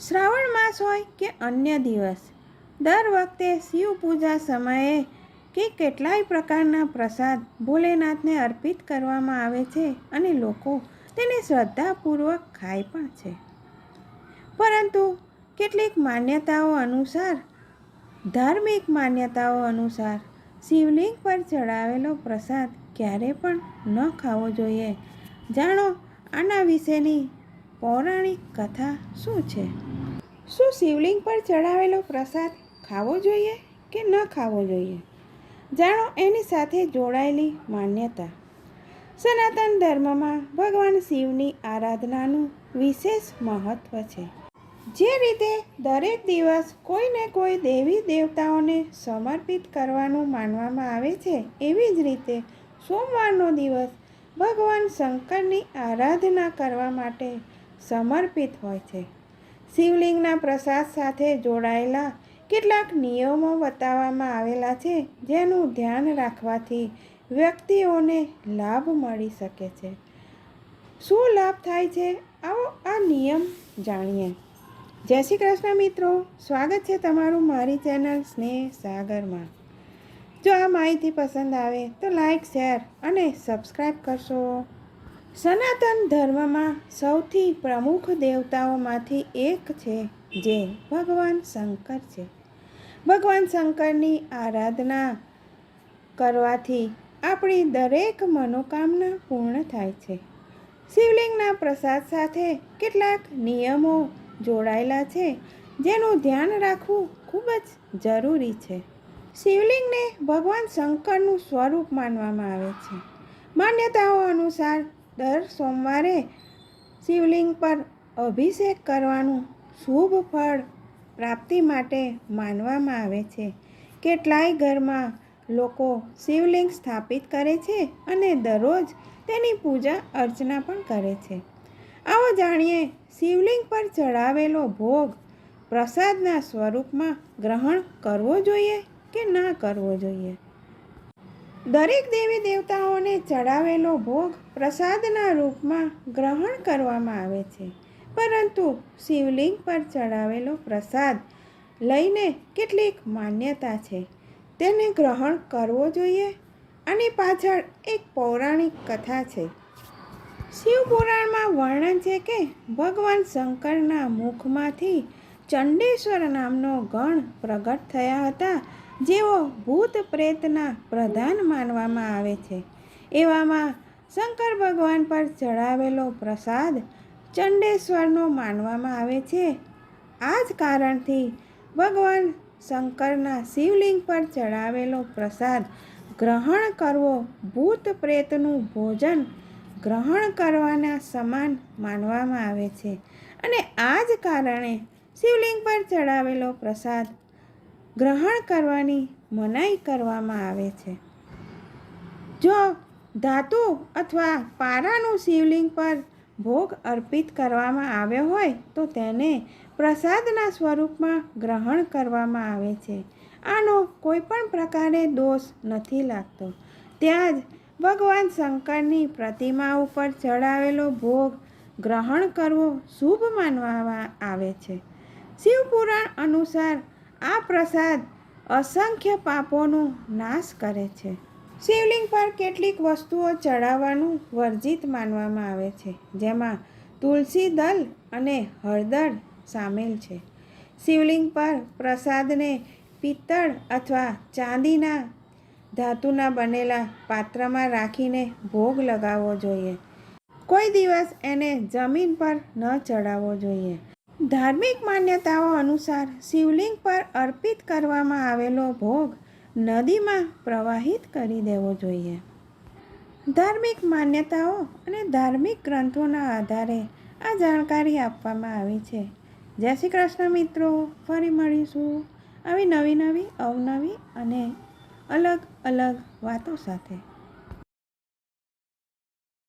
શ્રાવણ માસ હોય કે અન્ય દિવસ, દર વખતે શિવ પૂજા સમયે કે કેટલાય પ્રકારના પ્રસાદ ભોલેનાથને અર્પિત કરવામાં આવે છે અને લોકો તેને શ્રદ્ધાપૂર્વક ખાય પણ છે. પરંતુ કેટલીક માન્યતાઓ અનુસાર, ધાર્મિક માન્યતાઓ અનુસાર શિવલિંગ પર ચડાવેલો પ્રસાદ ક્યારે પણ ન ખાવો જોઈએ. જાણો, આના વિશેની પૌરાણિક કથા શું છે? શું શિવલિંગ પર ચડાવેલો પ્રસાદ ખાવો જોઈએ કે ન ખાવો જોઈએ? જાણો, એની સાથે જોડાયેલી માન્યતા. સનાતન ધર્મમાં ભગવાન શિવની આરાધનાનું વિશેષ મહત્ત્વ છે. જે રીતે દરેક દિવસ કોઈને કોઈ દેવી દેવતાઓને સમર્પિત કરવાનું માનવામાં આવે છે, એવી જ રીતે સોમવારનો દિવસ ભગવાન શંકરની આરાધના કરવા માટે સમર્પિત હોય છે. શિવલિંગના પ્રસાદ સાથે જોડાયેલા કેટલાક નિયમો બતાવવામાં આવેલા છે, જેનું ધ્યાન રાખવાથી વ્યક્તિઓને લાભ મળી શકે છે. શું લાભ થાય છે? આવો આ નિયમ જાણીએ. જય શ્રી કૃષ્ણ મિત્રો. સ્વાગત છે તમારું મારી ચેનલ સ્નેહ સાગરમાં. જો આ માહિતી પસંદ આવે તો લાઈક, શેર અને સબસ્ક્રાઈબ કરશો. સનાતન ધર્મમાં સૌથી પ્રમુખ દેવતાઓમાંથી એક છે, જે ભગવાન શંકર છે. ભગવાન શંકરની આરાધના કરવાથી આપણી દરેક મનોકામના પૂર્ણ થાય છે. શિવલિંગના પ્રસાદ સાથે કેટલાક નિયમો જોડાયેલા છે, જેનું ધ્યાન રાખવું ખૂબ જ જરૂરી છે. શિવલિંગને ભગવાન શંકરનું સ્વરૂપ માનવામાં આવે છે. માન્યતાઓ અનુસાર દર સોમવારે શિવલિંગ પર અભિષેક કરવાનું શુભ ફળ પ્રાપ્તિ માટે માનવામાં આવે છે. કેટલાય ઘરમાં લોકો શિવલિંગ સ્થાપિત કરે છે અને દરરોજ તેની પૂજા અર્ચના પણ કરે છે. આવો જાણીએ શિવલિંગ પર ચડાવેલો ભોગ પ્રસાદના સ્વરૂપમાં ગ્રહણ કરવો જોઈએ કે ના કરવો જોઈએ? દરેક દેવી દેવતાઓને ચડાવેલો ભોગ પ્રસાદના રૂપમાં ગ્રહણ કરવામાં આવે છે. પરંતુ શિવલિંગ પર ચડાવેલો પ્રસાદ લઈને કેટલીક માન્યતા છે. તેને ગ્રહણ કરવો જોઈએ આની પાછળ એક પૌરાણિક કથા છે. શિવ પુરાણમાં વર્ણન છે કે ભગવાન શંકરના મુખમાંથી ચંડેશ્વર નામનો ગણ પ્રગટ થયા હતા જેઓ ભૂત પ્રેતના પ્રધાન માનવામાં આવે છે. એવામાં શંકર ભગવાન પર ચડાવેલો પ્રસાદ ચંડેશ્વરનો માનવામાં આવે છે. આ જ કારણથી ભગવાન શંકરના શિવલિંગ પર ચડાવેલો પ્રસાદ ગ્રહણ કરવો ભૂત પ્રેતનું ભોજન ગ્રહણ કરવાના સમાન માનવામાં આવે છે. અને આ જ કારણે શિવલિંગ પર ચડાવેલો પ્રસાદ ગ્રહણ કરવાની મનાઈ કરવામાં આવે છે. જો ધાતુ અથવા પારાનું શિવલિંગ પર ભોગ અર્પિત કરવામાં આવ્યો હોય, તો તેને પ્રસાદના સ્વરૂપમાં ગ્રહણ કરવામાં આવે છે. આનો કોઈ પણ પ્રકારે દોષ નથી લાગતો. ત્યાં જ ભગવાન શંકરની પ્રતિમા ઉપર ચડાવેલો ભોગ ગ્રહણ કરવો શુભ માનવામાં આવે છે. શિવપુરાણ અનુસાર આ પ્રસાદ અસંખ્ય પાપોનો નાશ કરે છે. શિવલિંગ પર કેટલીક વસ્તુઓ ચડાવવાનું વર્જિત માનવામાં આવે છે, જેમાં તુલસી દલ અને હળદર સામેલ છે. શિવલિંગ પર પ્રસાદને પિત્તળ અથવા ચાંદીના ધાતુના બનેલા પાત્રમાં રાખીને ભોગ લગાવવો જોઈએ. કોઈ દિવસ એને જમીન પર ન ચડાવવો જોઈએ. ધાર્મિક માન્યતાઓ અનુસાર શિવલિંગ પર અર્પિત કરવામાં આવેલો ભોગ નદીમાં પ્રવાહિત કરી દેવો જોઈએ. ધાર્મિક માન્યતાઓ અને ધાર્મિક ગ્રંથોના આધારે આ જાણકારી આપવામાં આવી છે. જય શ્રી કૃષ્ણ મિત્રો, ફરી મળીશું આવી નવી નવી, અવનવી અને અલગ અલગ વાતો સાથે.